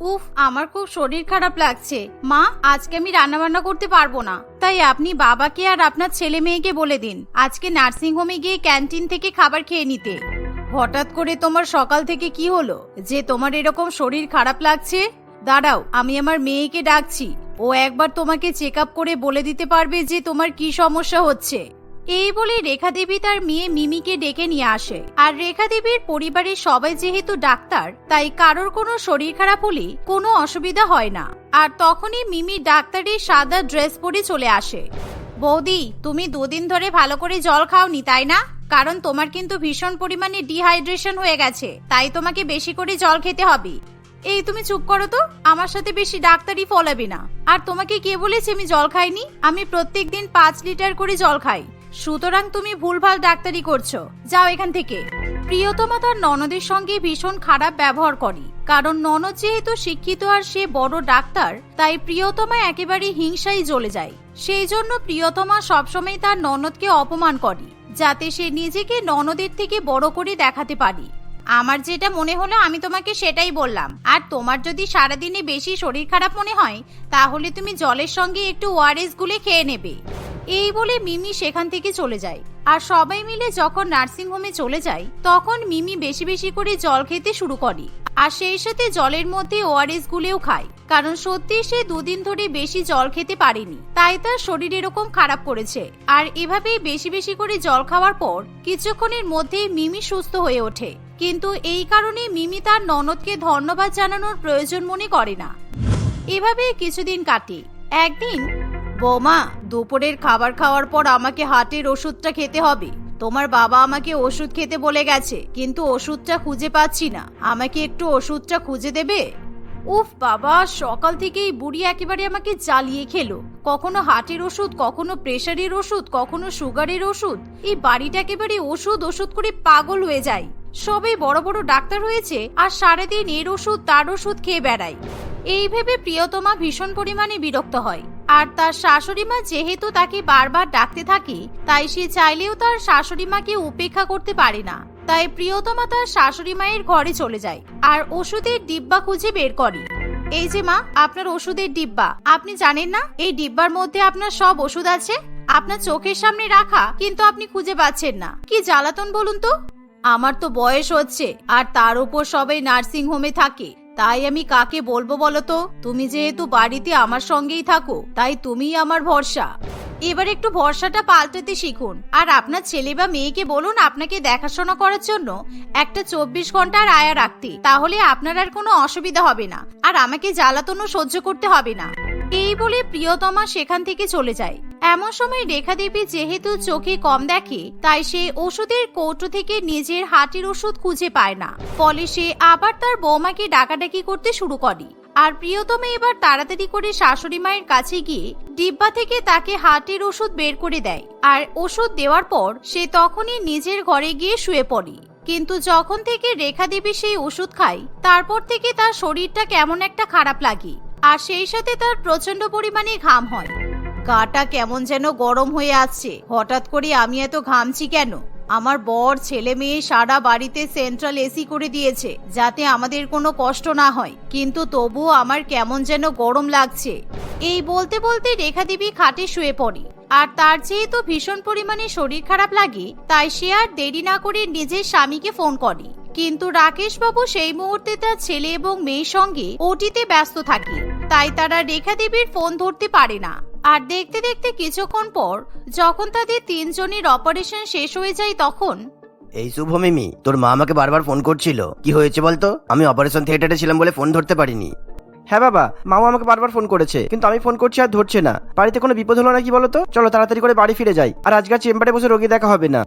উফ, আমার খুব শরীর খারাপ লাগছে। মা, আজকে আমি রান্না বান্না করতে পারব না। তাই আপনি বাবাকে আর আপনার ছেলে মেয়েকে বলে দিন, আজকে নার্সিং হোমে গিয়ে ক্যান্টিন থেকে খাবার খেয়ে নিতে। হঠাৎ করে তোমার সকাল থেকে কি হলো? যে তোমার এরকম শরীর খারাপ লাগছে? দাঁড়াও, আমি আমার মেয়েকে ডাকছি। ও একবার তোমাকে চেক আপ করে বলে দিতে পারবে যে তোমার কি সমস্যা হচ্ছে। এই বলে রেখা দেবী তার মেয়ে মিমিকে ডেকে নিয়ে আসে। আর রেখা দেবীর পরিবারের সবাই যেহেতু ডাক্তার, তাই কারোর কোনো শরীর খারাপ হলে কোনো অসুবিধা হয় না। আর তখনই মিমি ডাক্তারের সাদা ড্রেস পরে চলে আসে। বৌদি, তুমি দুদিন ধরে ভালো করে জল খাওনি, তাই না? কারণ তোমার কিন্তু ভীষণ পরিমাণে ডিহাইড্রেশন হয়ে গেছে, তাই তোমাকে বেশি করে জল খেতে হবে। এই তুমি চুপ করো তো, আমার সাথে বেশি ডাক্তারই ফলাবে না। আর তোমাকে কে বলেছে আমি জল খাইনি? আমি প্রত্যেক দিন পাঁচ লিটার করে জল খাই। সুতরাং তুমি ভুলভাল ডাক্তারি করছ। যাও এখান থেকে। প্রিয়তমা তার ননদের সঙ্গে ভীষণ খারাপ ব্যবহার করে, কারণ ননদ যেহেতু শিক্ষিত আর সে বড় ডাক্তার, তাই প্রিয়তমা একেবারে হিংসাই জ্বলে যায়। সেই জন্য প্রিয়তমা সবসময় তার ননদকে অপমান করে, যাতে সে নিজেকে ননদের থেকে বড় করে দেখাতে পারে। আমার যেটা মনে হলো আমি তোমাকে সেটাই বললাম। আর তোমার যদি সারাদিনে বেশি শরীর খারাপ মনে হয়, তাহলে তুমি জলের সঙ্গে একটু ওয়ারেস গুলে খেয়ে নেবে। এই বলে মিমি সেখান থেকে চলে যায়। আর সবাই মিলে যখন নার্সিং হোমে চলে যায়, তখন মিমি বেশি বেশি করে জল খেতে শুরু করে। আর সেই সাথে জলের মধ্যে ওআরএস গুলেও খায়। কারণ সত্যি সে দুদিন ধরে বেশি জল খেতে পারেনি। তাই তার শরীর এরকম খারাপ করেছে। আর এভাবেই বেশি বেশি করে জল খাওয়ার পর কিছুক্ষণের মধ্যে মিমি সুস্থ হয়ে ওঠে। কিন্তু এই কারণে মিমি তার ননদকে ধন্যবাদ জানানোর প্রয়োজন মনে করে না। এভাবে কিছুদিন কাটে। একদিন বৌমা, দুপুরের খাবার খাওয়ার পর আমাকে হাটের ওষুধটা খেতে হবে। তোমার বাবা আমাকে ওষুধ খেতে বলে গেছে, কিন্তু ওষুধটা খুঁজে পাচ্ছি না। আমাকে একটু ওষুধটা খুঁজে দেবে? উফ বাবা, সকাল থেকেই বুড়ি একেবারে আমাকে জ্বালিয়ে খেলো। কখনো হার্টের ওষুধ, কখনো প্রেশারের ওষুধ, কখনো সুগারের ওষুধ। এই বাড়িটা একেবারে ওষুধ ওষুধ করে পাগল হয়ে যায়। সবে বড় বড় ডাক্তার হয়েছে আর সারাদিন এর ওষুধ, তার ওষুধ খেয়ে বেড়ায়। এই ভেবে প্রিয়তমা ভীষণ পরিমাণে বিরক্ত হয়। আর তার শাশুড়ি মা যেহেতু তাকে বারবার ডাকতে থাকে, তাই সে চাইলেও তার শাশুড়ি মাকে উপেক্ষা করতে পারে না। তাই প্রিয়তমা তার শাশুড়ি মায়ের ঘরে চলে যায় আর ওষুধের ডিব্বা খুঁজে বের করে। এই যে মা, আপনার ওষুধের ডিব্বা। আপনি জানেন না, এই ডিব্বার মধ্যে আপনার সব ওষুধ আছে? আপনার চোখের সামনে রাখা, কিন্তু আপনি খুঁজে পাচ্ছেন না। কি জ্বালাতন বলুন তো? আমার তো বয়স হচ্ছে, আর তার উপর সবাই নার্সিং হোমে থাকে। তাই আমি কাকে বলব বলো তো? তুমি যেহেতু বাড়িতে আমার সঙ্গেই থাকো, তাই তুমিই আমার ভরসা। এবার একটু ভরসাটা পাল্টাতে শিখুন। আর আপনার ছেলে বা মেয়েকে বলুন আপনাকে দেখাশোনা করার জন্য একটা চব্বিশ ঘণ্টার আয়া রাখতে। তাহলে আপনার আর কোনো অসুবিধা হবে না। আর আমাকে জ্বালাতনও সহ্য করতে হবে না। এই বলে প্রিয়তমা সেখান থেকে চলে যায়। এমন সময় রেখা দেবী যেহেতু চোখে কম দেখে, তাই সে ওষুধের কৌটো থেকে নিজের হাটের ওষুধ খুঁজে পায় না। ফলে সে আবার তার বৌমাকে ডাকাডাকি করতে শুরু করে। আর প্রিয়তমা এবার তাড়াতাড়ি করে শাশুড়ি মায়ের কাছে গিয়ে ডিব্বা থেকে তাকে হাটের ওষুধ বের করে দেয়। আর ওষুধ দেওয়ার পর সে তখনই নিজের ঘরে গিয়ে শুয়ে পড়ে। কিন্তু যখন থেকে রেখা দেবী সেই ওষুধ খায়, তারপর থেকে তার শরীরটা কেমন একটা খারাপ লাগে। আর সেই সাথে তার প্রচণ্ড পরিমাণে ঘাম হয়। গাটা কেমন যেন গরম হয়ে আসছে। হঠাৎ করে আমি এত ঘামছি কেন? আমার বর, ছেলে মেয়ে সারা বাড়িতে সেন্ট্রাল এসি করে দিয়েছে, যাতে আমাদের কোনো কষ্ট না হয়। কিন্তু তবুও আমার কেমন যেন গরম লাগছে। এই বলতে বলতে রেখা দেবী খাটে শুয়ে পড়ে। আর তার যেহেতু ভীষণ পরিমাণে শরীর খারাপ লাগে, তাই সে আর দেরি না করে নিজের স্বামীকে ফোন করে। কিন্তু রাকেশবাবু সেই মুহূর্তে তার ছেলে এবং মেয়ের সঙ্গে ওটিতে ব্যস্ত থাকে। তাই তারা রেখা দেবীর ফোন ধরতে পারে না। আর দেখতে দেখতে কিছুক্ষণ পর যখন তাদের তিনজনের অপারেশন শেষ হয়ে যায় তখন এই শুভ মিমি, তোর মা আমাকে বারবার ফোন করছিল। কি হয়েছে বলতো? আমি অপারেশন থিয়েটারে ছিলাম বলে ফোন ধরতে পারিনি। হ্যাঁ বাবা মাও আমাকে বারবার ফোন করেছে, কিন্তু আমি ফোন করছি আর ধরছে না। বাড়িতে কোনো বিপদ হলো নাকি বলো তো? চলো তাড়াতাড়ি করে বাড়ি ফিরে যাই। আর আজকাল চেম্বারে বসে রোগী দেখা হবে না।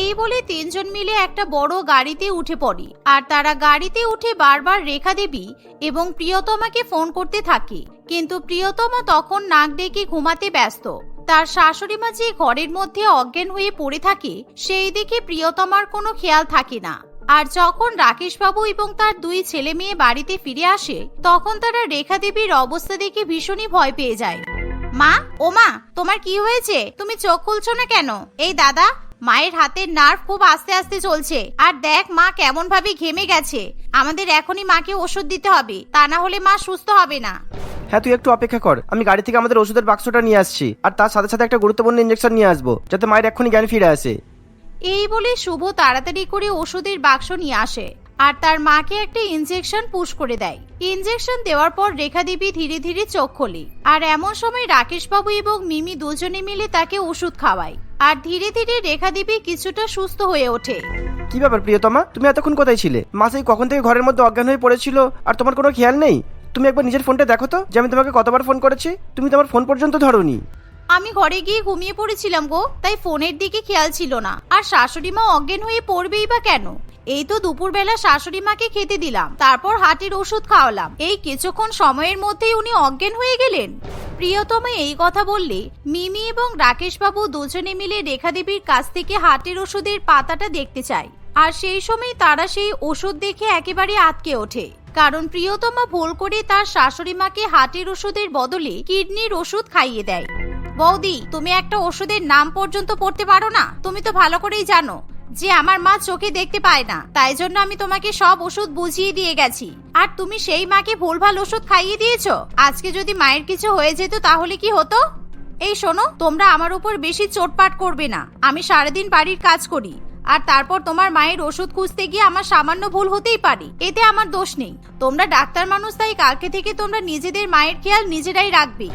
এই বলে তিনজন মিলে একটা বড় গাড়িতে উঠে পড়ে। আর তারা গাড়িতে উঠে বারবার রেখা দেবী এবং প্রিয়তমাকে ফোন করতে থাকে। কিন্তু প্রিয়তমা তখন নাক ডেকে ঘুমাতে ব্যস্ত। তার শাশুড়ি মা যে ঘরের মধ্যে অজ্ঞান হয়ে পড়ে থাকে, সেই দিকে প্রিয়তমার কোনো খেয়াল থাকে না। আর যখন রাকেশবাবু এবং তার দুই ছেলে মেয়ে বাড়িতে ফিরে আসে, তখন তারা রেখা দেবীর অবস্থা দেখে ভীষণই ভয় পেয়ে যায়। মা, ও মা, তোমার কি হয়েছে? তুমি চোখ খুলছো না কেন? এই দাদা, মায়ের হাতের নার্ভ খুব আস্তে আস্তে চলছে। আর দেখ মা কেমন ভাবে ঘেমে গেছে। আমাদের এখনই মাকে ওষুধ দিতে হবে, তা না হলে মা সুস্থ হবে না। হ্যাঁ তুই একটু অপেক্ষা কর। আমি গাড়ি থেকে আমাদের ওষুধের বাক্সটা নিয়ে আসছি। আর তার সাথে সাথে একটা গুরুত্বপূর্ণ ইঞ্জেকশন নিয়ে আসব, যাতে মায়ের এক্ষুনি জ্ঞান ফিরে আসে। এই বলে শুভ তাড়াতাড়ি করে ওষুধের বাক্স নিয়ে আসে আর তার মাকে একটা ইনজেকশন পুশ করে দেয়। ইনজেকশন দেওয়ার পর রেখা দেবী ধীরে ধীরে চোখ খোলে আর এমন সময় রাকেশ বাবু এবং মিমি দুজনে মিলে তাকে ওষুধ খাওয়ায় আর ধীরে ধীরে রেখা দেবী কিছুটা সুস্থ হয়ে ওঠে। কি ব্যাপার প্রিয়তমা? তুমি এতক্ষণ কোথায় ছিলে? মাসেই কখন থেকে ঘরের মধ্যে অজ্ঞান হয়ে পড়েছিল আর তোমার কোনো খেয়াল নেই? তুমি একবার নিজের ফোনটা দেখো তো, যে আমি তোমাকে কতবার ফোন করেছি? তুমি তোমার ফোন পর্যন্ত ধরোনি। আমি ঘরে গিয়ে ঘুমিয়ে পড়েছিলাম গো, তাই ফোনের দিকে খেয়াল ছিল না। আর শাশুড়ি মা অজ্ঞান হয়ে পড়বেই বা কেন? এই তো দুপুরবেলা শাশুড়ি মাকে খেতে দিলাম, তারপর হাটের ওষুধ খাওয়ালাম। এই কিছুক্ষণ সময়ের মধ্যেই উনি অজ্ঞান হয়ে গেলেন। প্রিয়তমা এই কথা বললে, মিমি এবং রাকেশ বাবু দুজনে মিলে রেখা দেবীর কাছ থেকে হাটের ওষুধের পাতাটা দেখতে চায়। আর সেই সময় তারা সেই ওষুধ দেখে একেবারে আটকে ওঠে। কারণ প্রিয়তমা ভুল করে তার শাশুড়ি মাকে হাটের ওষুধের বদলে কিডনির ওষুধ খাইয়ে দেয়। বৌদি, তুমি একটা ওষুধের নাম পর্যন্ত পড়তে পারো না? তুমি তো ভালো করেই জানো যে আমার মা চোখে দেখতে পায় না। তাই জন্য আমি তোমাকে সব ওষুধ বুঝিয়ে দিয়ে গেছি। আর তুমি সেই মাকে ভুলভাল ওষুধ খাইয়ে দিয়েছ? আজকে যদি মায়ের কিছু হয়ে যেত তাহলে কি হতো? এই শোনো, তোমরা আমার উপর বেশি চোটপাট করবে না। আমি সারাদিন বাড়ির কাজ করি। আর তারপর তোমার মায়ের ওষুধ খুঁজতে গিয়ে আমার সামান্য ভুল হতেই পারে। এতে আমার দোষ নেই। তোমরা ডাক্তার মানুষ, তাই কালকে থেকে তোমরা নিজেদের মায়ের খেয়াল নিজেরাই রাখবে।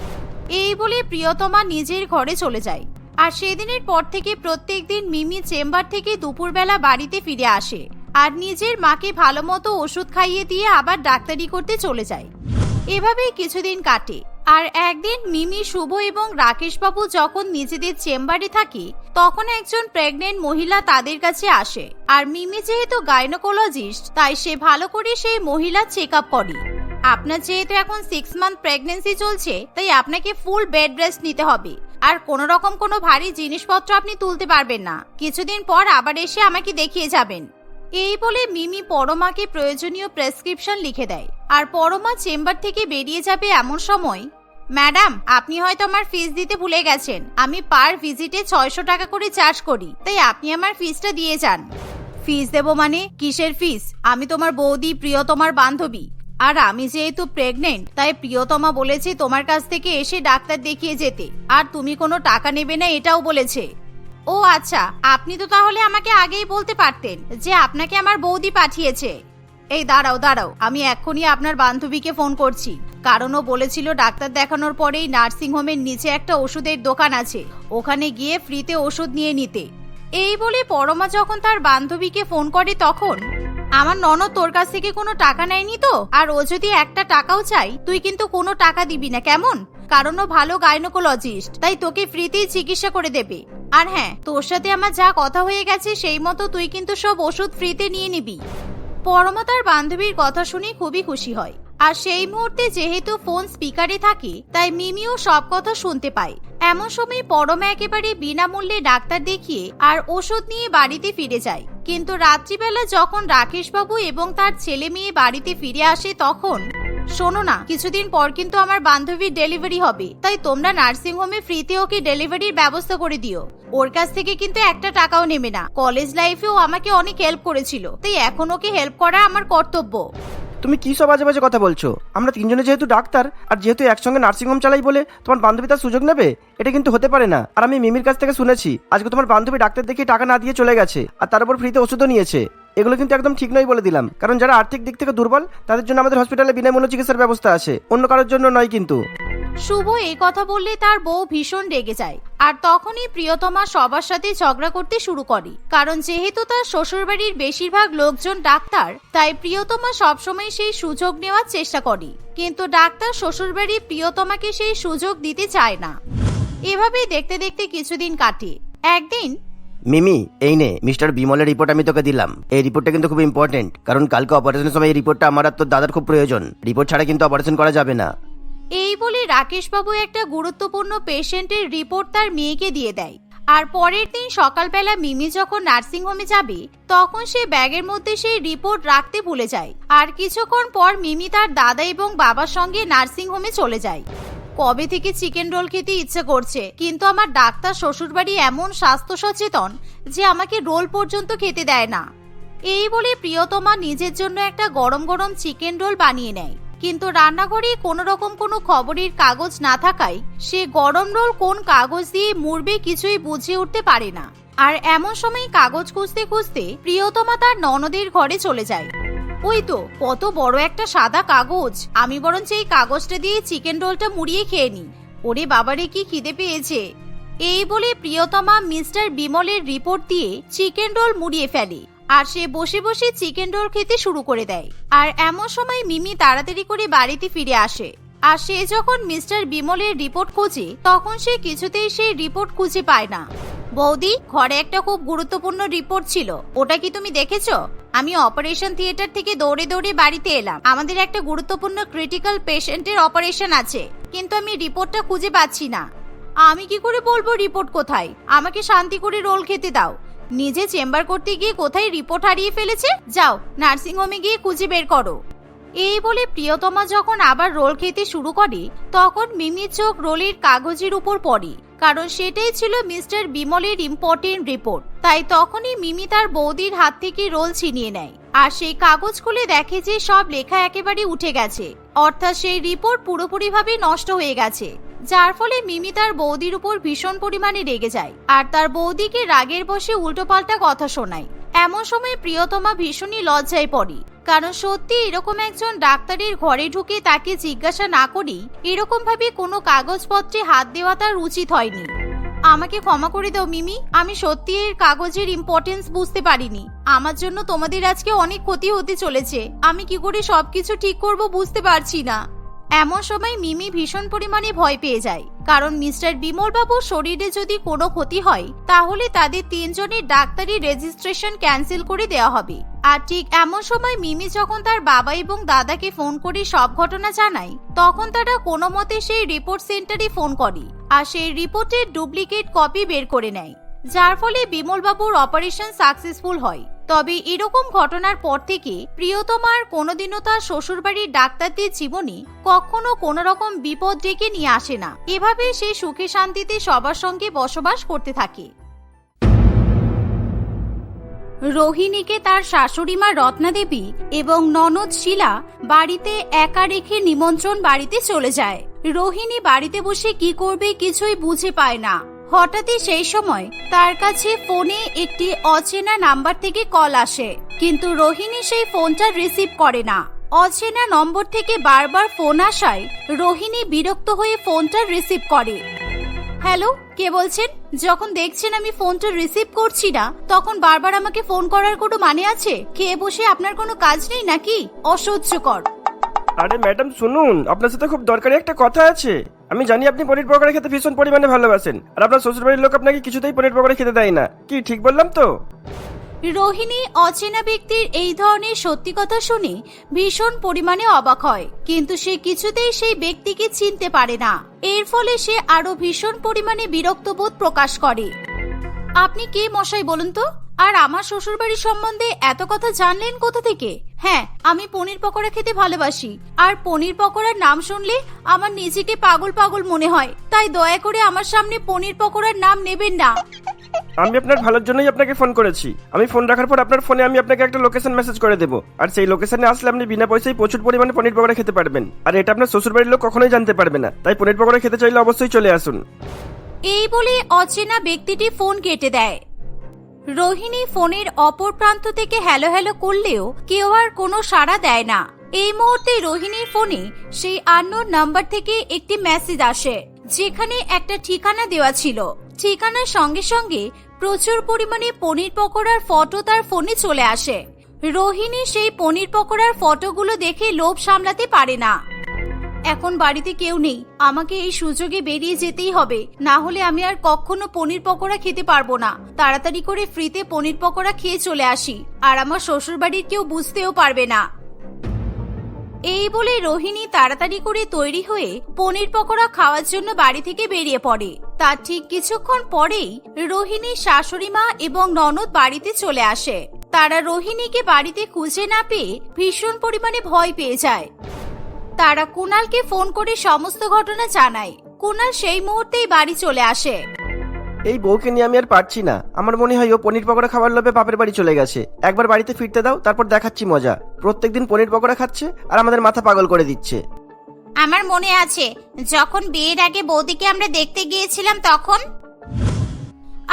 এই বলে প্রিয়তমা নিজের ঘরে চলে যায়। আর সেদিনের পর থেকে প্রত্যেকদিন মিমি চেম্বার থেকে দুপুরবেলা বাড়িতে ফিরে আসে। আর নিজের মাকে ভালো মতো ওষুধ খাইয়ে দিয়ে আবার ডাক্তারি করতে চলে যায়। এভাবেই কিছুদিন কাটে। আর একদিন মিমি, শুভ এবং রাকেশ বাবু যখন নিজেদের চেম্বারে থাকে, তখন একজন প্রেগনেন্ট মহিলা তাদের কাছে আসে। আর মিমি যেহেতু গাইনোকোলজিস্ট তাই সে ভালো করে সেই মহিলা চেক আপ করে। আপনার যেহেতু এখন সিক্স মান্থ প্রেগনেন্সি চলছে, তাই আপনাকে ফুল বেড রেস্ট নিতে হবে। আর কোনো রকম কোনো ভারী জিনিসপত্র আপনি তুলতে পারবেন না। কিছুদিন পর আবার এসে আমাকে দেখিয়ে যাবেন। এই বলে মিমি পরমাকে প্রয়োজনীয় প্রেসক্রিপশন লিখে দেয়। আর পরমা চেম্বার থেকে বেরিয়ে যাবে এমন সময়। ম্যাডাম, আপনি হয়তো আমার ফিস দিতে ভুলে গেছেন। আমি পার ভিজিটে ছয়শো টাকা করে চার্জ করি। তাই আপনি আমার ফিসটা দিয়ে যান। ফিস দেবো মানে? কিসের ফিস আমি তোমার বৌদি, প্রিয়তমার বান্ধবী। আর আমি যেহেতু প্রেগনেন্ট তাই প্রিয়তমা বলেছে তোমার কাছ থেকে এসে ডাক্তার দেখিয়ে যেতে। আর তুমি কোনো টাকা নেবে না, এটাও বলেছে। ও আচ্ছা আপনি তো তাহলে আমাকে আগেই বলতে পারতেন যে আপনাকে আমার বৌদি পাঠিয়েছে। এই দাঁড়াও দাঁড়াও। আমি এক্ষুনি আপনার বান্ধবীকে ফোন করছি। কারণ ও বলেছিল ডাক্তার দেখানোর পরেই নার্সিং হোমের নিচে একটা ওষুধের দোকান আছে। ওখানে গিয়ে ফ্রিতে ওষুধ নিয়ে নিতে। এই বলে পরমা যখন তার বান্ধবীকে ফোন করে তখন, আমার ননদ তোর কাছ থেকে কোনো টাকা নেয়নি তো? আর ও যদি একটা টাকাও চাই তুই কিন্তু কোনো টাকা দিবি না, কেমন? কারণ ও ভালো গাইনোকোলজিস্ট, তাই তোকে ফ্রিতেই চিকিৎসা করে দেবে। আর হ্যাঁ তোর সাথে আমার যা কথা হয়ে গেছে, সেই মতো তুই কিন্তু সব ওষুধ ফ্রিতে নিয়ে নিবি। পরমা তার বান্ধবীর কথা শুনে খুবই খুশি হয়। আর সেই মুহূর্তে যেহেতু ফোন স্পিকারে থাকে, তাই মিমিও সব কথা শুনতে পায়। এমন সময় পরমা একেবারে বিনামূল্যে ডাক্তার দেখিয়ে আর ওষুধ নিয়ে বাড়িতে ফিরে যায়। কিন্তু রাত্রিবেলা যখন রাকেশবাবু এবং তার ছেলে মেয়ে বাড়িতে ফিরে আসে তখন, শোনো না, কিছুদিন পর কিন্তু আমার বান্ধবীর ডেলিভারি হবে। তাই তোমরা নার্সিং হোমে ফ্রিতে ওকে ডেলিভারির ব্যবস্থা করে দিও। ওর কাছ থেকে কিন্তু একটা টাকাও নেবে না। কলেজ লাইফেও আমাকে অনেক হেল্প করেছিল। তাই এখন ওকে হেল্প করা আমার কর্তব্য। তুমি কি সব আজে বাজে কথা বলছো? আমরা তিনজনে যেহেতু ডাক্তার, আর যেহেতু একসঙ্গে নার্সিংহোম চালাই বলে তোমার বান্ধবী তার সুযোগ নেবে, এটা কিন্তু হতে পারে না। আর আমি মিমির কাছ থেকে শুনেছি, আজকে তোমার বান্ধবী ডাক্তার দেখিয়ে টাকা না দিয়ে চলে গেছে, আর তার উপর ফ্রিতে ওষুধও নিয়েছে। এগুলো কিন্তু একদম ঠিক নয় বলে দিলাম। কারণ যারা আর্থিক দিক থেকে দুর্বল, তাদের জন্য আমাদের হসপিটালে বিনামূল্য চিকিৎসার ব্যবস্থা আছে। অন্য কারোর জন্য নয় কিন্তু। শুভ এই কথা বললে তার বউ ভীষণ রেগে যায়। আর তখনই প্রিয়তমা সবার সাথে ঝগড়া করতে শুরু করে। কারণ যেহেতু তার শ্বশুরবাড়ির বেশিরভাগ লোকজন ডাক্তার, তাই প্রিয়তমা সবসময় সেই সুযোগ নেওয়ার চেষ্টা করে। কিন্তু ডাক্তার শ্বশুরবাড়ি প্রিয়তমাকে সেই সুযোগ দিতে চায় না। এভাবেই দেখতে দেখতে কিছুদিন কাটে। একদিন মিমি, এই নে, মিস্টার বিমলের রিপোর্ট আমি তোকে দিলাম। এই রিপোর্টটা কিন্তু খুব ইম্পর্টেন্ট কারণ কালকে অপারেশনের সময় এই রিপোর্টটা আমার আর তোর দাদার খুব প্রয়োজন। রিপোর্ট ছাড়া কিন্তু অপারেশন করা যাবে না। এই বলে রাকেশবাবু একটা গুরুত্বপূর্ণ পেশেন্টের রিপোর্ট তার মেয়েকে দিয়ে দেয়। আর পরের দিন সকালবেলা মিমি যখন নার্সিং হোমে যাবে, তখন সে ব্যাগের মধ্যে সেই রিপোর্ট রাখতে ভুলে যায়। আর কিছুক্ষণ পর মিমি তার দাদা এবং বাবার সঙ্গে নার্সিং হোমে চলে যায়। কবে থেকে চিকেন রোল খেতে ইচ্ছে করছে? কিন্তু আমার ডাক্তার শ্বশুরবাড়ি এমন স্বাস্থ্য সচেতন যে আমাকে রোল পর্যন্ত খেতে দেয় না। এই বলে প্রিয়তমা নিজের জন্য একটা গরম গরম চিকেন রোল বানিয়ে নেয়। কিন্তু রান্নাঘরে কোনো রকম কোনো খবরের কাগজ না থাকায় সে গরম রোল কোন কাগজ দিয়ে মুড়বে কিছুই বুঝে উঠতে পারে না। আর এমন সময় কাগজ খুঁজতে খুঁজতে প্রিয়তমা তার ননদের ঘরে চলে যায়। ওই তো, কত বড় একটা সাদা কাগজ। আমি বরঞ্চ এই কাগজটা দিয়ে চিকেন রোলটা মুড়িয়ে খেয়ে নি ওরে বাবারে, কি খিদে পেয়েছে। এই বলে প্রিয়তমা মিস্টার বিমলের রিপোর্ট দিয়ে চিকেন রোল মুড়িয়ে ফেলে আর সে বসে বসে চিকেন রোল খেতে শুরু করে দেয়। আর এমন সময় মিমি তাড়াতাড়ি করে বাড়িতে ফিরে আসে। আর সে যখন মিস্টার বিমলের রিপোর্ট খোঁজে, তখন সে কিছুতেই সেই রিপোর্ট খুঁজে পায় না। বৌদি, ঘরে একটা খুব গুরুত্বপূর্ণ রিপোর্ট ছিল। ওটা কি তুমি দেখেছ? আমি অপারেশন থিয়েটার থেকে দৌড়ে দৌড়ে বাড়িতে এলাম। আমাদের একটা গুরুত্বপূর্ণ ক্রিটিক্যাল পেশেন্টের অপারেশন আছে। কিন্তু আমি রিপোর্টটা খুঁজে পাচ্ছি না। আমি কি করে বলব রিপোর্ট কোথায়? আমাকে শান্তি করে রোল খেতে দাও। নিজে চেম্বার করতে গিয়ে কোথায় রিপোর্ট হারিয়ে ফেলেছে? যাও, নার্সিং হোমে গিয়ে খুঁজে বের করো। এই বলে প্রিয়তমা যখন আবার রোল খেতে শুরু করে, তখন মিমির চোখ রোলের কাগজের উপর পড়ে। কারণ সেটাই ছিল মিস্টার বিমলের ইম্পর্টেন্ট রিপোর্ট তাই তখনই মিমি তার বৌদির হাত থেকে রোল ছিনিয়ে নেয়। আর সেই কাগজ খুলে দেখে যে সব লেখা একেবারে উঠে গেছে। অর্থাৎ সেই রিপোর্ট পুরোপুরিভাবে নষ্ট হয়ে গেছে। যার ফলে মিমি তার বৌদির উপর ভীষণ পরিমাণে রেগে যায়। আর তার বৌদিকে রাগের বসে উল্টোপাল্টা কথা শোনায়। এমন সময় প্রিয়তমা ভীষণই লজ্জায় পড়ে। কারণ সত্যি এরকম একজন ডাক্তারের ঘরে ঢুকে তাকে জিজ্ঞাসা না করি এরকম ভাবে কোনো কাগজপত্রে হাত দেওয়া তার উচিত হয়নি। আমাকে ক্ষমা করে দাও, মিমি। আমি সত্যি এর কাগজের ইম্পর্টেন্স বুঝতে পারিনি। আমার জন্য তোমাদের আজকে অনেক ক্ষতি হতে চলেছে। আমি কি করে সবকিছু ঠিক করব বুঝতে পারছি না। এমন সময় মিমি ভীষণ পরিমাণে ভয় পেয়ে যায়। কারণ মিস্টার বিমল বাবুর শরীরে যদি কোনো ক্ষতি হয়, তাহলে তাদের তিনজনের ডাক্তারি রেজিস্ট্রেশন ক্যান্সেল করে দেওয়া হবে। আর ঠিক এমন সময় মিমি যখন তার বাবা এবং দাদাকে ফোন করে সব ঘটনা জানায়, তখন তারা কোনো মতে সেই রিপোর্ট সেন্টারে ফোন করে, আর সেই রিপোর্টের ডুপ্লিকেট কপি বের করে নেয়। যার ফলে বিমলবাবুর অপারেশন সাকসেসফুল হয়। তবে এরকম ঘটনার পর থেকে প্রিয়তমার কোনোদিনও তার শ্বশুরবাড়ির ডাক্তারদের জীবনে কখনো কোনো রকম বিপদ ডেকে নিয়ে আসে না। এভাবে সে সুখে শান্তিতে সবার সঙ্গে বসবাস করতে থাকে। রোহিণীকে তার শাশুড়ি মা রত্নাদেবী এবং ননদ শিলা বাড়িতে একা রেখে নিমন্ত্রণ বাড়িতে চলে যায়। রোহিণী বাড়িতে বসে কি করবে কিছুই বুঝে পায় না। হঠাৎই সেই সময় তার কাছে ফোনে একটি অচেনা নাম্বার থেকে কল আসে, কিন্তু রোহিণী সেই ফোনটা রিসিভ করে না। অচেনা নম্বর থেকে বারবার ফোন আসায় রোহিণী বিরক্ত হয়ে ফোনটা রিসিভ করে। হ্যালো, কে বলছেন? যখন দেখছেন আমি ফোনটা রিসিভ করছি না, তখন বারবার আমাকে ফোন করার কোনো মানে আছে? খেয়ে বসে আপনার কোনো কাজ নেই নাকি? অসহ্যকর। আরে ম্যাডাম, শুনুন, আপনার সাথে খুব দরকারি একটা কথা আছে। আমি জানি আপনি পনির পকোড়া খেতে ভীষণ পরিমাণে ভালোবাসেন। আর আপনার শ্বশুর বাড়ির লোক আপনাকে কিছুতেই পনির পকোড়া খেতে দেয় না। কি ঠিক বললাম তো? রোহিণী অচেনা ব্যক্তির এই ধরনের সত্যি কথা শুনে ভীষণ পরিমাণে অবাক হয়। কিন্তু সে কিছুতেই সেই ব্যক্তিকে চিনতে পারে না। এর ফলে সে আরও ভীষণ পরিমাণে বিরক্ত বোধ প্রকাশ করে। আপনি কে মশাই বলুন তো? আর আমার শ্বশুরবাড়ির সম্বন্ধে এত কথা জানলেন কোথা থেকে? হ্যাঁ আমি পনির পকোড়া খেতে ভালোবাসি। আর পনির পকোড়ার নাম শুনলে আমার নিজেকে পাগল পাগল মনে হয়। তাই দয়া করে আমার সামনে পনির পকোড়ার নাম নেবেন না। আমি আপনার ভালোর জন্যই আপনাকে ফোন করেছি। আমি ফোন রাখার পর আপনার ফোনে আমি আপনাকে একটা লোকেশন মেসেজ করে দেবো। আর সেই লোকেশনে আসলে আপনি বিনা পয়সায় প্রচুর পরিমাণে পনির পকোড়া খেতে পারবেন। আর এটা আপনার শ্বশুরবাড়ির লোক কখনোই জানতে পারবে না। তাই পনির পকোড়া খেতে চাইলে অবশ্যই চলে আসুন। এই বলে অচেনা ব্যক্তিটি ফোন কেটে দেয়। রোহিণী ফোনের অপর প্রান্ত থেকে হ্যালো হ্যালো করলেও কেউ আর কোনো সাড়া দেয় না। এই মুহূর্তে রোহিণীর ফোনে সেই আন্নোর নাম্বার থেকে একটি মেসেজ আসে, যেখানে একটা ঠিকানা দেওয়া ছিল। ঠিকানার সঙ্গে সঙ্গে প্রচুর পরিমাণে পনির পকোড়ার ফটো তার ফোনে চলে আসে। রোহিণী সেই পনির পকোড়ার ফটোগুলো দেখে লোভ সামলাতে পারে না। এখন বাড়িতে কেউ নেই। আমাকে এই সুযোগে বেরিয়ে যেতেই হবে। না হলে আমি আর কখনো পনির পকোড়া খেতে পারব না। তাড়াতাড়ি করে ফ্রিতে পনির পকোড়া খেয়ে চলে আসি। আর আমার শ্বশুর বাড়ির কেউ বুঝতেও পারবে না। এই বলে রোহিণী তাড়াতাড়ি করে তৈরি হয়ে পনির পকোড়া খাওয়ার জন্য বাড়ি থেকে বেরিয়ে পড়ে। তার ঠিক কিছুক্ষণ পরেই রোহিণীর শাশুড়ি মা এবং ননদ বাড়িতে চলে আসে। তারা রোহিণীকে বাড়িতে খুঁজে না পেয়ে ভীষণ পরিমাণে ভয় পেয়ে যায়। তারা কুনালকে ফোন করে সমস্ত ঘটনা জানায়। কুনাল সেই মুহূর্তেই বাড়ি চলে আসে। এই বউকে নিয়ে আমি আর পারছি না। আমার মনে হয় ও পনির পকোড়া খাবার লোভে বাপের বাড়ি চলে গেছে। একবার বাড়িতে ফিরতে দাও তারপর দেখাচ্ছি মজা। প্রত্যেকদিন পনির পকোড়া খাচ্ছে আর আমাদের মাথা পাগল করে দিচ্ছে। আমার মনে আছে যখন বিয়ের আগে বৌদিকে আমরা দেখতে গিয়েছিলাম তখন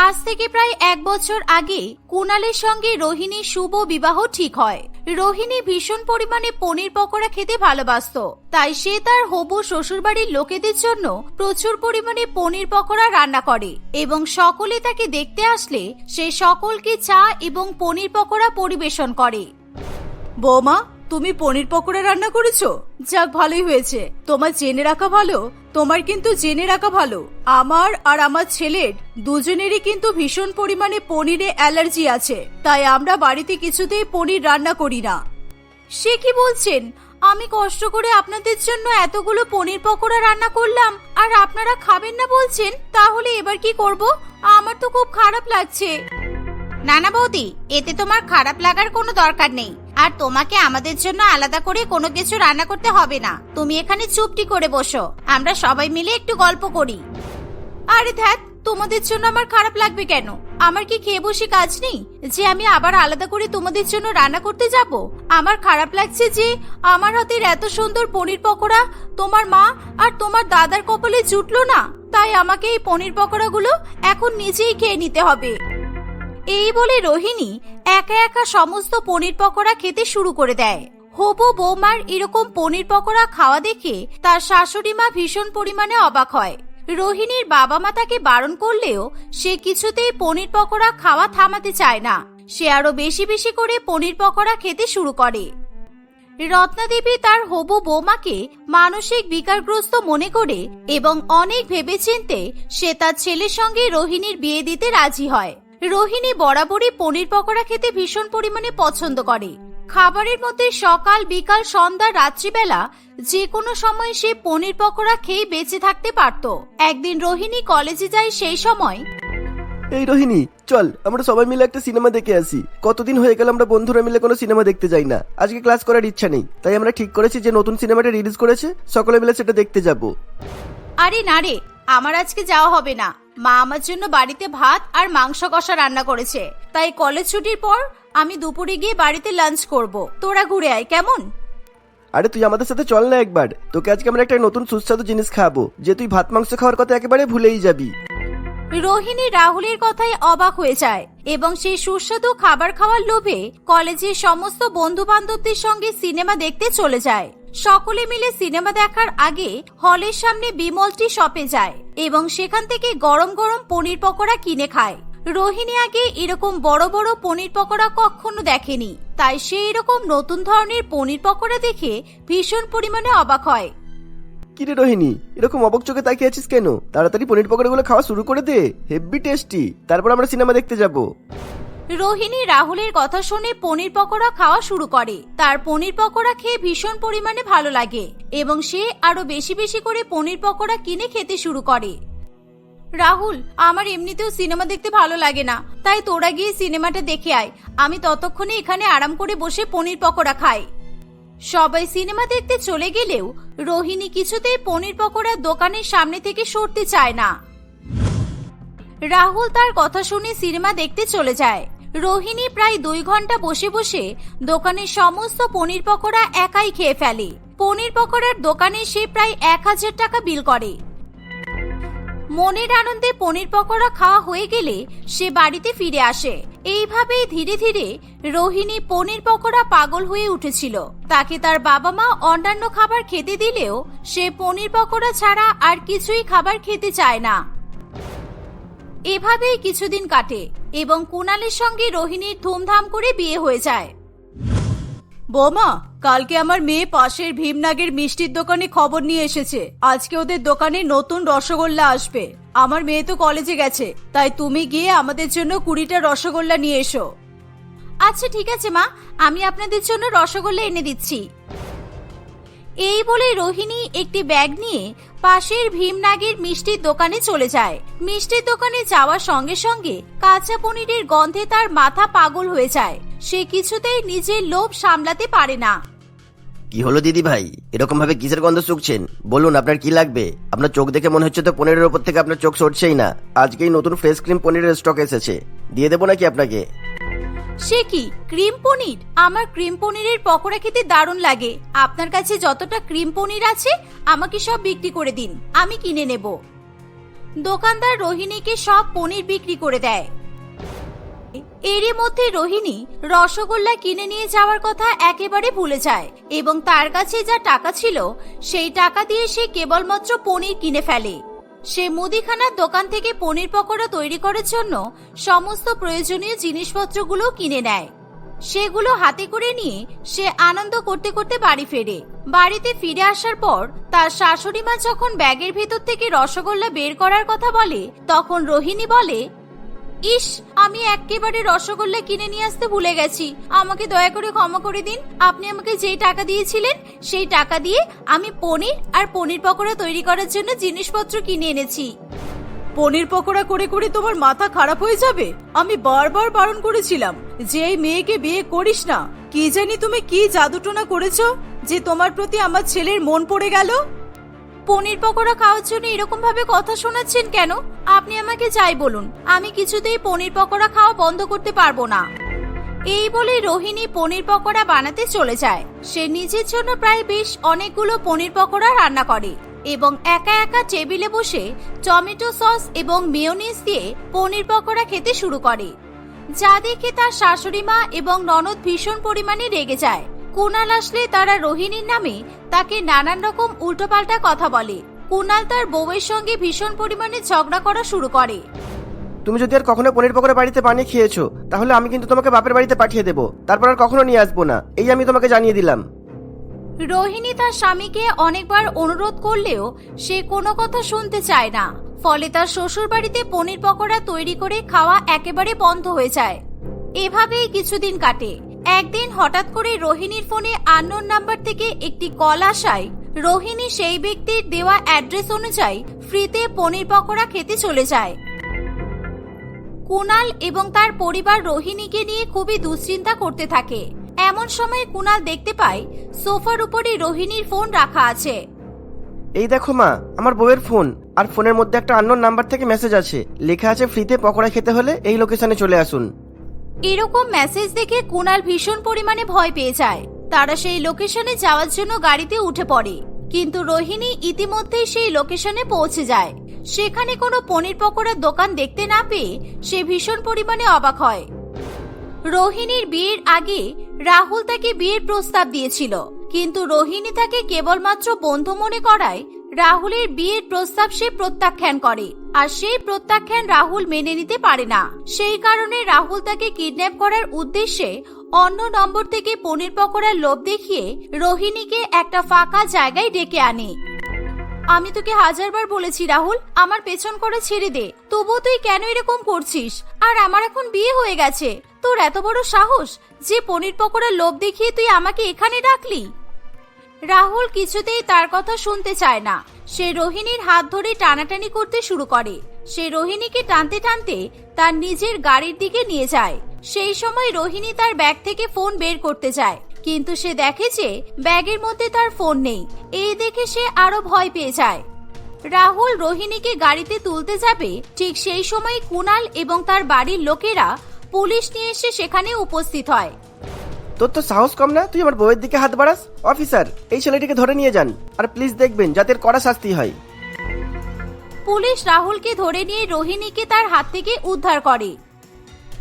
আজ থেকে প্রায় এক বছর আগে কুনালের সঙ্গে রোহিণীর শুভ বিবাহ ঠিক হয়। রোহিণী ভীষণ পরিমাণে পনির পকোড়া খেতে ভালোবাসত। তাই সে তার হবু শ্বশুরবাড়ির লোকেদের জন্য প্রচুর পরিমাণে পনির পকোড়া রান্না করে এবং সকলে তাকে দেখতে আসলে সে সকলকে চা এবং পনির পকোড়া পরিবেশন করে। বৌমা, তুমি পনির পকোড়া রান্না করেছ? যাক, ভালোই হয়েছে। তোমার জেনে রাখা ভালো। তোমার কিন্তু জেনে রাখা ভালো। আমার আর আমার ছেলের দুজনেরই কিন্তু ভীষণ পরিমাণে পনিরে অ্যালার্জি আছে, তাই আমরা বাড়িতে কিছুতেই পনির রান্না করি না। সে কি বলছেন? আমি কষ্ট করে আপনাদের জন্য এতগুলো পনির পকোড়া রান্না করলাম, আর আপনারা খাবেন না বলছেন? তাহলে এবার কি করব? আমার তো খুব খারাপ লাগছে। নানা বৌদি, এতে তোমার খারাপ লাগার কোনো দরকার নেই। আর তোমাকে আমাদের জন্য আলাদা করে কোনো কিছু রান্না করতে হবে না। তুমি এখানে চুপটি করে বসো। আমরা সবাই মিলে একটু গল্প করি। আরে ধ্যাত তোমাদের জন্য আমার খারাপ লাগবে কেন? আমার কি খেয়ে বসে কাজ নেই? যে আমি আবার আলাদা করে তোমাদের জন্য রান্না করতে যাব? আমার খারাপ লাগছে যে আমার হাতের এত সুন্দর পনির পকোড়া তোমার মা আর তোমার দাদার কপালে জুটলো না। তাই আমাকে এই পনির পকোড়াগুলো এখন নিজেই খেয়ে নিতে হবে। এই বলে রোহিণী একা একা সমস্ত পনির পকোড়া খেতে শুরু করে দেয়। হবু বৌমার এরকম পনির পকোড়া খাওয়া দেখে তার শাশুড়ি মা ভীষণ পরিমাণে অবাক হয়। রোহিণীর বাবা মা তাকে বারণ করলেও সে কিছুতেই পনির পকোড়া খাওয়া থামাতে চায় না। সে আরও বেশি বেশি করে পনির পকোড়া খেতে শুরু করে। রত্নাদেবী তার হবু বৌমাকে মানসিক বিকারগ্রস্ত মনে করে এবং অনেক ভেবেচিন্তে সে তার ছেলের সঙ্গে রোহিণীর বিয়ে দিতে রাজি হয়। রোহিণী বরাবরই পনির পকোড়া খেতে ভীষণ পরিমাণে পছন্দ করে। খাবারের মধ্যে সকাল বিকাল সন্ধ্যা রাত্রিবেলা যে কোনো সময় সে পনির পকোড়া খেয়ে বেঁচে থাকতে পারত। একদিন রোহিণী কলেজে যায় সেই সময় এই রোহিণী চল আমরা সবাই মিলে একটা সিনেমা দেখে আসি। কতদিন হয়ে গেল আমরা বন্ধুরা মিলে কোনো সিনেমা দেখতে যাই না। আজকে ক্লাস করার ইচ্ছা নেই তাই আমরা ঠিক করেছি যে নতুন সিনেমাটা রিলিজ করেছে সকলে মিলে সেটা দেখতে যাব। আরে না রে আমার আজকে যাওয়া হবে না। মা আমার জন্য বাড়িতে ভাত আর মাংস কষা রান্না করেছে। তাই কলেজ ছুটির পর আমি দুপুরে গিয়ে বাড়িতে লাঞ্চ করব। তোরা ঘুরে আয়, কেমন? আরে তুই আমাদের সাথে চল না একবার। তোকে আজকে আমরা একটা নতুন সুস্বাদু জিনিস খাব, যে তুই ভাত মাংস খাওয়ার কথা একেবারে ভুলেই যাবি। রোহিণী রাহুলের কথায় অবাক হয়ে যায় এবং সেই সুস্বাদু খাবার খাওয়ার লোভে কলেজের সমস্ত বন্ধু বান্ধবদের সঙ্গে সিনেমা দেখতে চলে যায়। সকলে মিলে সিনেমা দেখার আগে হলের সামনে বিমলটি শপে যায় এবং সেখান থেকে গরম গরম পনির পকোড়া কিনে খায়। রোহিণী আগে এরকম বড় বড় পনির পকোড়া কখনো দেখেনি, তাই সে এরকম নতুন ধরনের পনির পকোড়া দেখে ভীষণ পরিমাণে অবাক হয়। কিরে রোহিণী? এরকম অবক চোখে তাকিয়ে আছিস কেন? তাড়াতাড়ি পনির পকোড়াগুলো খাওয়া শুরু করে দে। Heavy tasty. তারপর আমরা সিনেমা দেখতে যাব। রোহিণী রাহুলের কথা শুনে পনির পকোড়া খাওয়া শুরু করে। তার পনির পকোড়া খেয়ে ভীষণ পরিমাণে ভালো লাগে এবং সে আরও বেশি বেশি করে পনির পকোড়া কিনে খেতে শুরু করে। রাহুল, আমার এমনিতেও সিনেমা দেখতে ভালো লাগে না। তাই তোরা গিয়ে সিনেমাটা দেখে আয়। আমি ততক্ষণে এখানে আরাম করে বসে পনির পকোড়া খাই। সবাই সিনেমা দেখতে চলে গেলেও রোহিণী কিছুতেই পনির পকোড়ার দোকানের সামনে থেকে সরতে চায় না। রাহুল তার কথা শুনে সিনেমা দেখতে চলে যায়। রোহিণী প্রায় দুই ঘণ্টা বসে বসে দোকানের সমস্ত পনির পকোড়া একাই খেয়ে ফেলে। পনির পকোড়ার দোকানে সে প্রায় এক হাজার টাকা বিল করে। মনের আনন্দে পনির পকোড়া খাওয়া হয়ে গেলে সে বাড়িতে ফিরে আসে। এইভাবেই ধীরে ধীরে রোহিণী পনির পকোড়া পাগল হয়ে উঠেছিল। তাকে তার বাবা মা অন্যান্য খাবার খেতে দিলেও সে পনির পকোড়া ছাড়া আর কিছুই খাবার খেতে চায় না। এভাবেই কিছুদিন কাটে এবং কুনালের সঙ্গে রোহিণীর ধুমধাম করে বিয়ে হয়ে যায়। বৌমা, কালকে আমার মেয়ে পাশের ভীমনাগের মিষ্টির দোকানে খবর নিয়ে এসেছে। আজকে ওদের দোকানে নতুন রসগোল্লা আসবে। আমার মেয়ে তো কলেজে গেছে, তাই তুমি গিয়ে আমাদের জন্য কুড়িটা রসগোল্লা নিয়ে এসো। আচ্ছা ঠিক আছে মা। আমি আপনাদের জন্য রসগোল্লা এনে দিচ্ছি। এই বলে রোহিণী একটি ব্যাগ নিয়ে পাশের ভীমনাগের মিষ্টির দোকানে চলে যায়। মিষ্টির দোকানে যাওয়ার সঙ্গে সঙ্গে কাঁচা পনিরের গন্ধে তার মাথা পাগল হয়ে যায়। সে কিছুতেই নিজের লোভ সামলাতে পারে না। কি হলো দিদি ভাই? এরকম ভাবে কিসের গন্ধ শুকছেন? বলুন, আপনার কি লাগবে? আপনার চোখ দেখে মনে হচ্ছে তো পনিরের ওপর থেকে আপনার চোখ সরছেই না। আজকেই নতুন ফ্রেশ ক্রিম পনিরের স্টক এসেছে। দিয়ে দেবো নাকি আপনাকে? সে কি, ক্রিম পনির? আমার ক্রিম পনিরের পকোড়া খেতে দারুণ লাগে। আপনার কাছে যতটা ক্রিম পনির আছে, আমাকে সব বিক্রি করে দিন। আমি কিনে নেব। দোকানদার রোহিণীকে সব পনির বিক্রি করে দেয়। এরই মধ্যে রোহিণী রসগোল্লা কিনে নিয়ে যাওয়ার কথা একেবারে ভুলে যায় এবং তার কাছে যা টাকা ছিল, সেই টাকা দিয়ে সে কেবলমাত্র পনির কিনে ফেলে। সে মুদিখানার দোকান থেকে পনির পকোড়া তৈরি করার জন্য সমস্ত প্রয়োজনীয় জিনিসপত্রগুলো কিনে নেয়। সেগুলো হাতে করে নিয়ে সে আনন্দ করতে করতে বাড়ি ফেরে। বাড়িতে ফিরে আসার পর তার শাশুড়ি মা যখন ব্যাগের ভেতর থেকে রসগোল্লা বের করার কথা বলে, তখন রোহিণী বলে ইস, আমি একেবারে রসগোল্লা কিনে নিয়ে আসতে ভুলে গেছি। আমাকে দয়া করে ক্ষমা করে দিন। আপনি আমাকে যেই টাকা দিয়েছিলেন, সেই টাকা দিয়ে আমি পনির আর পনির পকোড়া তৈরি করার জন্য জিনিসপত্র কিনে এনেছি। পনির পকোড়া করে করে তোমার মাথা খারাপ হয়ে যাবে? আমি বারবার বারণ করেছিলাম যে এই মেয়েকে বিয়ে করিস না। কি জানি তুমি কি জাদুটোনা করেছ যে তোমার প্রতি আমার ছেলের মন পড়ে গেল? পনির পকোড়া খাওয়ার জন্য এরকম ভাবে কথা শোনাচ্ছেন কেন? আপনি আমাকে যাই বলুন। আমি কিছুতেই পনির পকোড়া খাওয়া বন্ধ করতে পারব না। এই বলে রোহিণী পনির পকোড়া বানাতে চলে যায়। সে নিজের জন্য প্রায় বেশ অনেকগুলো পনির পকোড়া রান্না করে এবং একা একা টেবিলে বসে টমেটো সস এবং মেয়োনিজ দিয়ে পনির পকোড়া খেতে শুরু করে। যা দেখে তার শাশুড়ি মা এবং ননদ ভীষণ পরিমাণে রেগে যায়। কুনাল আসলে তারা রোহিণীর নামে তাকে নানান রকম উল্টোপাল্টা কথা বলে। কুনাল তার বউয়ের সঙ্গে ভীষণ পরিমাণে ঝগড়া করা শুরু করে। তুমি যদি আর কখনো পনির পকোড়া বাড়িতে বানিয়ে খেয়েছো তাহলে আমি কিন্তু তোমাকে বাপের বাড়িতে পাঠিয়ে দেবো। তারপর আর কখনো নিয়ে আসব না। এই আমি তোমাকে জানিয়ে দিলাম। রোহিণী তার স্বামীকে অনেকবার অনুরোধ করলেও সে কোনো কথা শুনতে চায় না। ফলে তার শ্বশুর বাড়িতে পনির পকোড়া তৈরি করে খাওয়া একেবারে বন্ধ হয়ে যায়। এভাবেই কিছুদিন কাটে। একদিন হঠাৎ করে রোহিণীর ফোনে আননোন নাম্বার থেকে একটি কল আসায় রোহিণী সেই ব্যক্তির দেওয়া অ্যাড্রেস অনুযায়ী ফ্রিতে পনির পকোড়া খেতে চলে যায়। কুনাল এবং তার পরিবার রোহিণীকে নিয়ে খুবই দুশ্চিন্তা করতে থাকে। এমন সময় কুনাল দেখতে পায়, সোফার উপরে রোহিণীর ফোন রাখা আছে। এই দেখো মা, আমার বউয়ের ফোন। আর ফোনের মধ্যে একটা আননোন নাম্বার থেকে মেসেজ আছে। লেখা আছে ফ্রিতে পকোড়া খেতে হলে এই লোকেশনে চলে আসুন। এরকম মেসেজ দেখে কুনাল ভীষণ পরিমাণে ভয় পেয়ে যায়। তারা সেই লোকেশনে যাওয়ার জন্য গাড়িতে উঠে পড়ে। কিন্তু রোহিণী ইতিমধ্যেই সেই লোকেশনে পৌঁছে যায়। সেখানে কোনো পনির পকোড়ার দোকান দেখতে না পেয়ে সে ভীষণ পরিমাণে অবাক হয়। রোহিণীর বিয়ের আগে রাহুল তাকে বিয়ের প্রস্তাব দিয়েছিল। কিন্তু রোহিণী তাকে কেবলমাত্র বন্ধু মনে করায় রাহুলের বিয়ের প্রস্তাব সে প্রত্যাখ্যান করে। আর সেই প্রত্যাখ্যান রাহুল মেনে নিতে পারে না। সেই কারণে রাহুল তাকে কিডন্যাপ করার উদ্দেশ্যে অন্য নম্বর থেকে পনির পকোড়ার লোভ দেখিয়ে রোহিণীকে একটা ফাঁকা জায়গায় ডেকে আনে। আমি তোকে হাজারবার বলেছি রাহুল, আমার পেছন করে ছেড়ে দে। তবুও তুই কেন এরকম করছিস? আর আমার এখন বিয়ে হয়ে গেছে। তোর এত বড় সাহস যে পনির পকোড়ার লোভ দেখিয়ে তুই আমাকে এখানে ডাকলি? রাহুল কিছুতেই তার কথা শুনতে চায় না। সে রোহিণীর হাত ধরে টানাটানি করতে শুরু করে। সে রোহিণীকে টানতে টানতে তার নিজের গাড়ির দিকে নিয়ে যায়। সেই সময় রোহিণী তার ব্যাগ থেকে ফোন বের করতে যায়। কিন্তু সে দেখে যে ব্যাগের মধ্যে তার ফোন নেই। এই দেখে সে আরও ভয় পেয়ে যায়। রাহুল রোহিণীকে গাড়িতে তুলতে যাবে, ঠিক সেই সময় কুনাল এবং তার বাড়ির লোকেরা পুলিশ নিয়ে এসে সেখানে উপস্থিত হয়। তোর তো সাহস কম না? তুই আমার বউয়ের দিকে হাত বাড়াস? অফিসার এই ছেলেটিকে ধরে নিয়ে যান। আর প্লিজ দেখবেন যাতে এর কড়া শাস্তি হয়। পুলিশ রাহুলকে ধরে নিয়ে রোহিণীকে তার হাত থেকে উদ্ধার করে।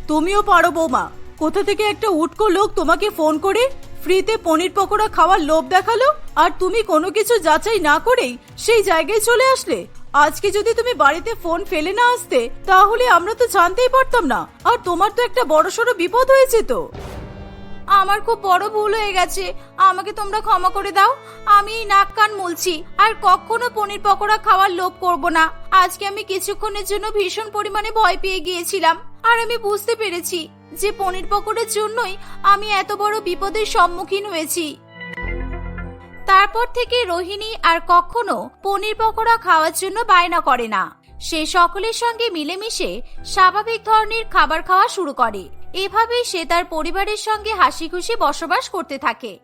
তুমিও পারো বৌমা। কোথা থেকে একটা উটকো লোক তোমাকে ফোন করে ফ্রিতে পনির পকোড়া খাওয়ার লোভ দেখাল? আর তুমি কোনো কিছু যাচাই না করেই সেই জায়গায় চলে আসলে? আজকে যদি তুমি বাড়িতে ফোন ফেলে না আসতে তাহলে আমরা তো জানতেই পারতাম না। আর তোমার তো একটা বড়সড় বিপদ হয়েছে তো। আমার খুব বড় ভুল হয়ে গেছে। আমাকে তোমরা ক্ষমা করে দাও। আমি এই নাক কান মুলছি আর কখনো পনির পকোড়া খাওয়ার লোভ করব না। আজকে আমি কিছুক্ষণের জন্য ভীষণ পরিমাণে ভয় পেয়ে গিয়েছিলাম। আর আমি বুঝতে পেরেছি যে পনির পকোড়ার জন্যই আমি এত বড় বিপদের সম্মুখীন হয়েছি। তারপর থেকে রোহিণী আর কখনো পনির পকোড়া খাওয়ার জন্য বায়না করে না। সে সকলের সঙ্গে মিলেমিশে স্বাভাবিক ধরনের খাবার খাওয়া শুরু করে। এভাবেই সে তার পরিবারের সঙ্গে হাসি খুশি বসবাস করতে থাকে।